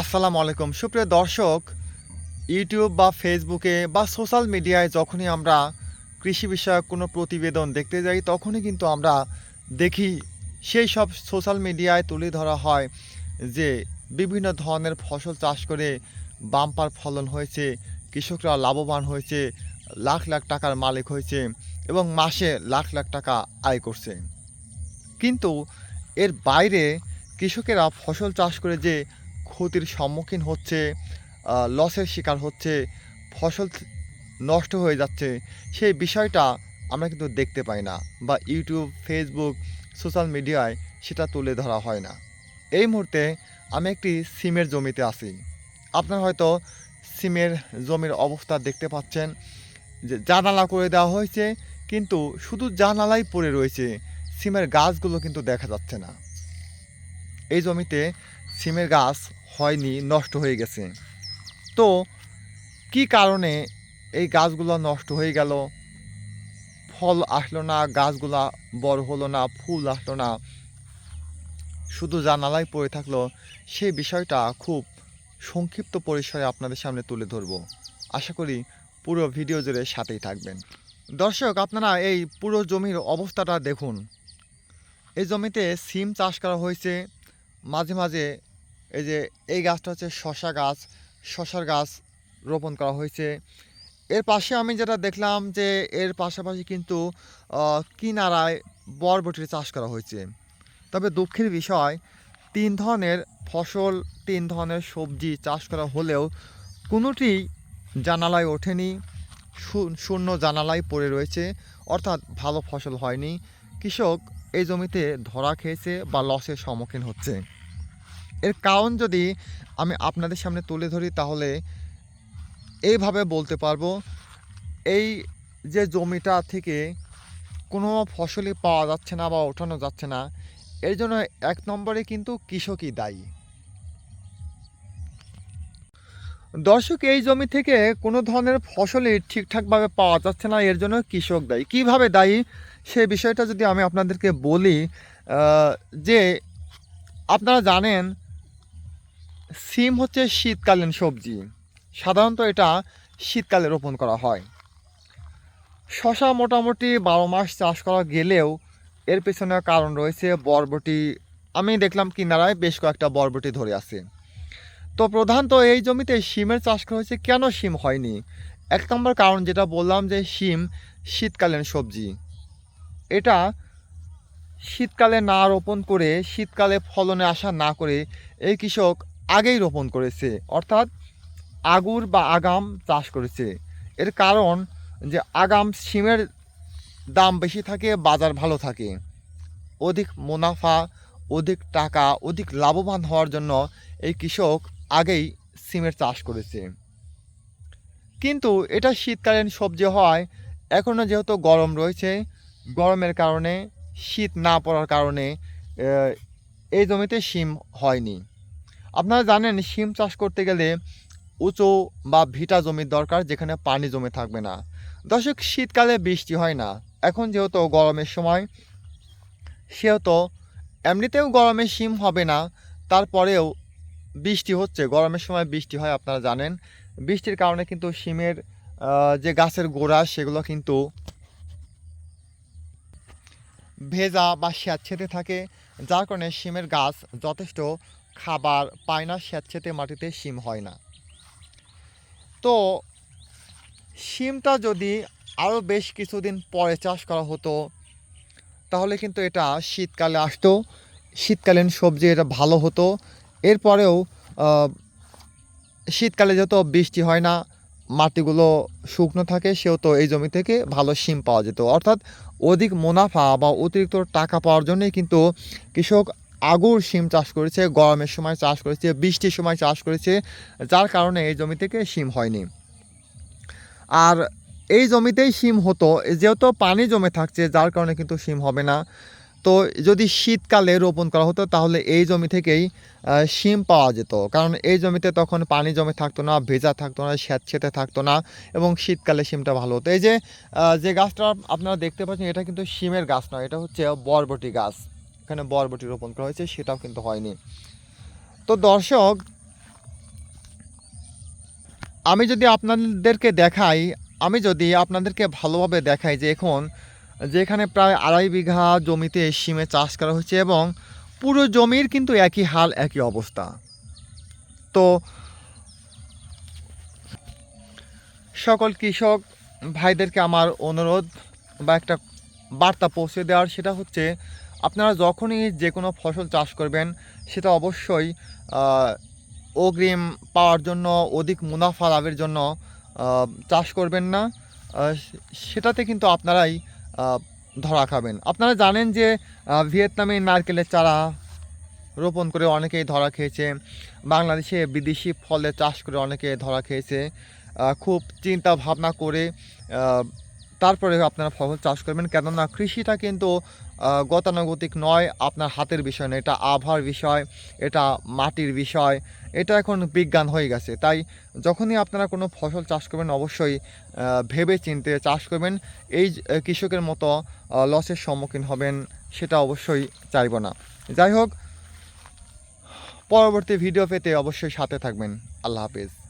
আসসালামু আলাইকুম। সুপ্রিয় দর্শক, ইউটিউব বা ফেসবুকে বা সোশ্যাল মিডিয়ায় যখনই আমরা কৃষি বিষয়ক কোনো প্রতিবেদন দেখতে যাই, তখনই কিন্তু আমরা দেখি সেই সব সোশ্যাল মিডিয়ায় তুলে ধরা হয় যে বিভিন্ন ধরনের ফসল চাষ করে বাম্পার ফলন হয়েছে, কৃষকরা লাভবান হয়েছে, লাখ লাখ টাকার মালিক হয়েছে এবং মাসে লাখ লাখ টাকা আয় করছে। কিন্তু এর বাইরে কৃষকেরা ফসল চাষ করে যে ক্ষতির সম্মুখীন হচ্ছে লসের শিকার হচ্ছে, ফসল নষ্ট হয়ে যাচ্ছে, সেই বিষয়টা আমরা কিন্তু দেখতে পাই না বা ইউটিউব ফেসবুক সোশ্যাল মিডিয়ায় সেটা তুলে ধরা হয় না। এই মুহূর্তে আমি একটি সিমের জমিতে আছি। আপনার হয়তো সিমের জমির অবস্থা দেখতে পাচ্ছেন যে জানালা করে দেওয়া হয়েছে, কিন্তু শুধু জানালাই পড়ে রয়েছে, সিমের গাছগুলো কিন্তু দেখা যাচ্ছে না। এই জমিতে সিমের গাছ হয়নি, নষ্ট হয়ে গেছে। তো, কি কারণে এই গাছগুলো নষ্ট হয়ে গেল? ফল আসলো না, গাছগুলা বড় হলো না, ফুল আসলো না। শুধু জানালাই পড়ে থাকল সেই বিষয়টা খুব সংক্ষিপ্ত পরিসরে আপনাদের সামনে তুলে ধরব। আশা করি পুরো ভিডিও জুড়ে সাথেই থাকবেন। দর্শক, আপনারা এই পুরো জমির অবস্থাটা দেখুন। এই জমিতে সিম চাষ করা হয়েছে মাঝে মাঝে এই যে এই গাছটা হচ্ছে শশা গাছ, শশার গাছ রোপণ করা হয়েছে। এর পাশে আমি যেটা দেখলাম যে এর পাশাপাশি কিন্তু কিনারায় বরবটির চাষ করা হয়েছে। তবে দুঃখের বিষয়, তিন ধরনের ফসল, তিন ধরনের সবজি চাষ করা হলেও কোনোটি জানালায় ওঠেনি শূন্য জানালায় পড়ে রয়েছে, অর্থাৎ ভালো ফসল হয়নি। কৃষক এই জমিতে ধরা খেয়েছে বা লসের সম্মুখীন হচ্ছে। এর কারণ যদি আমি আপনাদের সামনে তুলে ধরি তাহলে এইভাবে বলতে পারব, এই যে জমিটা থেকে কোনো ফসলই পাওয়া যাচ্ছে না বা ওঠানো যাচ্ছে না, এর জন্য এক নম্বরে কিন্তু কৃষকই দায়ী। দর্শক, এই জমি থেকে কোনো ধরনের ফসলই ঠিকঠাকভাবে পাওয়া যাচ্ছে না, এর জন্য কৃষক দায়ী। কীভাবে দায়ী? সে বিষয়টা যদি আমি আপনাদেরকে বলি যে আপনারা জানেন সিম হচ্ছে শীতকালীন সবজি। সাধারণত এটা শীতকালে রোপণ করা হয়। শশা মোটামুটি বারো মাস চাষ করা গেলেও এর পেছনে কারণ রয়েছে বরবটি। আমি দেখলাম কিনারায় বেশ কয়েকটা বরবটি ধরে আছে। তো প্রধানত এই জমিতে শিমের চাষ করা হয়েছে, কেন শিম হয়নি? এক নম্বর কারণ যেটা বললাম যে শিম শীতকালীন সবজি। এটা শীতকালে না রোপণ করে শীতকালে ফলনে আশা না করে এই কৃষক আগেই রোপণ করেছে, অর্থাৎ আগুর বা আগাম চাষ করেছে। এর কারণ যে আগাম সিমের দাম বেশি থাকে, বাজার ভালো থাকে। অধিক মুনাফা, অধিক টাকা, অধিক লাভবান হওয়ার জন্য এই কৃষক আগেই সিমের চাষ করেছে। কিন্তু এটা শীতকালীন সবজি হয় এখনও যেহেতু গরম রয়েছে, গরমের কারণে, শীত না পড়ার কারণে এই জমিতে শিম হয়নি। আপনারা জানেন, শিম চাষ করতে গেলে উঁচু বা ভিটা জমির দরকার যেখানে পানি জমে থাকবে না। দর্শক, শীতকালে বৃষ্টি হয় না। এখন যেহেতু গরমের সময়, সেহেতু এমনিতেও গরমে শিম হবে না, তারপরেও বৃষ্টি হচ্ছে। গরমের সময় বৃষ্টি হয়, আপনারা জানেন। বৃষ্টির কারণে কিন্তু শিমের যে গাছের গোড়া, সেগুলো কিন্তু ভেজা বা স্যাঁতছেতে থাকে। যার কারণে শিমের গাছ যথেষ্ট খাবার পায় না স্যাঁতছেতে মাটিতে শিম হয় না। তো শিমটা যদি আরও বেশ কিছুদিন পরে চাষ করা হতো, তাহলে কিন্তু এটা শীতকালে আসতো। শীতকালীন সবজি এটা ভালো হতো। এরপরেও শীতকালে যেহেতু বৃষ্টি হয় না, মাটিগুলো শুকনো থাকে, সেহেতু এই জমি থেকে ভালো শিম পাওয়া যেত। অর্থাৎ অধিক মুনাফা বা অতিরিক্ত টাকা পাওয়ার জন্যই কিন্তু কৃষক আগুর শিম চাষ করেছে, গরমের সময় চাষ করেছে, বৃষ্টির সময় চাষ করেছে, যার কারণে এই জমি থেকে শিম হয়নি। আর এই জমিতেই শিম হতো, যেহেতু পানি জমে থাকছে, যার কারণে কিন্তু শিম হবে না। তো যদি শীতকালে রোপণ করা হতো, তাহলে এই জমি থেকেই শিম পাওয়া যেত। কারণ এই জমিতে তখন পানি জমে থাকতো না, ভেজা থাকতো না স্যাঁতছেতে থাকতো না, এবং শীতকালে শিমটা ভালো হতো। এই যে যে গাছটা আপনারা দেখতে পাচ্ছেন, এটা কিন্তু শিমের গাছ নয়, এটা হচ্ছে বরবটি গাছ। এখানে বরবটি রোপণ করা হয়েছে, সেটাও কিন্তু হয়নি। তো দর্শক, আমি যদি আপনাদেরকে দেখাই, আমি যদি আপনাদেরকে ভালোভাবে দেখাই যে এখন যেখানে প্রায় আড়াই বিঘা জমিতে সিমে চাষ করা হয়েছে এবং পুরো জমির কিন্তু একই হাল, একই অবস্থা। তো সকল কৃষক ভাইদেরকে আমার অনুরোধ বা একটা বার্তা পৌঁছে দেওয়ার, সেটা হচ্ছে আপনারা যখনই যে কোনো ফসল চাষ করবেন, সেটা অবশ্যই অগ্রিম পাওয়ার জন্য, অধিক মুনাফা লাভের জন্য চাষ করবেন না। সেটাতে কিন্তু আপনারাই ধরা খাবেন। আপনারা জানেন যে ভিয়েতনামে নারকেলের চারা রোপণ করে অনেকেই ধরা খেয়েছে। বাংলাদেশে বিদেশি ফলে চাষ করে অনেকে ধরা খেয়েছে। খুব চিন্তা ভাবনা করে তারপরে আপনারা ফসল চাষ করবেন। কেননা কৃষিটা কিন্তু গতানুগতিক নয়, আপনার হাতের বিষয় নয়, এটা আবহাওয়ার বিষয়, এটা মাটির বিষয়, এটা এখন বিজ্ঞান হয়ে গেছে। তাই যখনই আপনারা কোনো ফসল চাষ করবেন, অবশ্যই ভেবে চিনতে চাষ করবেন। এই কৃষকের মতো লসের সম্মুখীন হবেন, সেটা অবশ্যই চাইব না। যাই হোক, পরবর্তী ভিডিও পেতে অবশ্যই সাথে থাকবেন। আল্লাহ হাফিজ।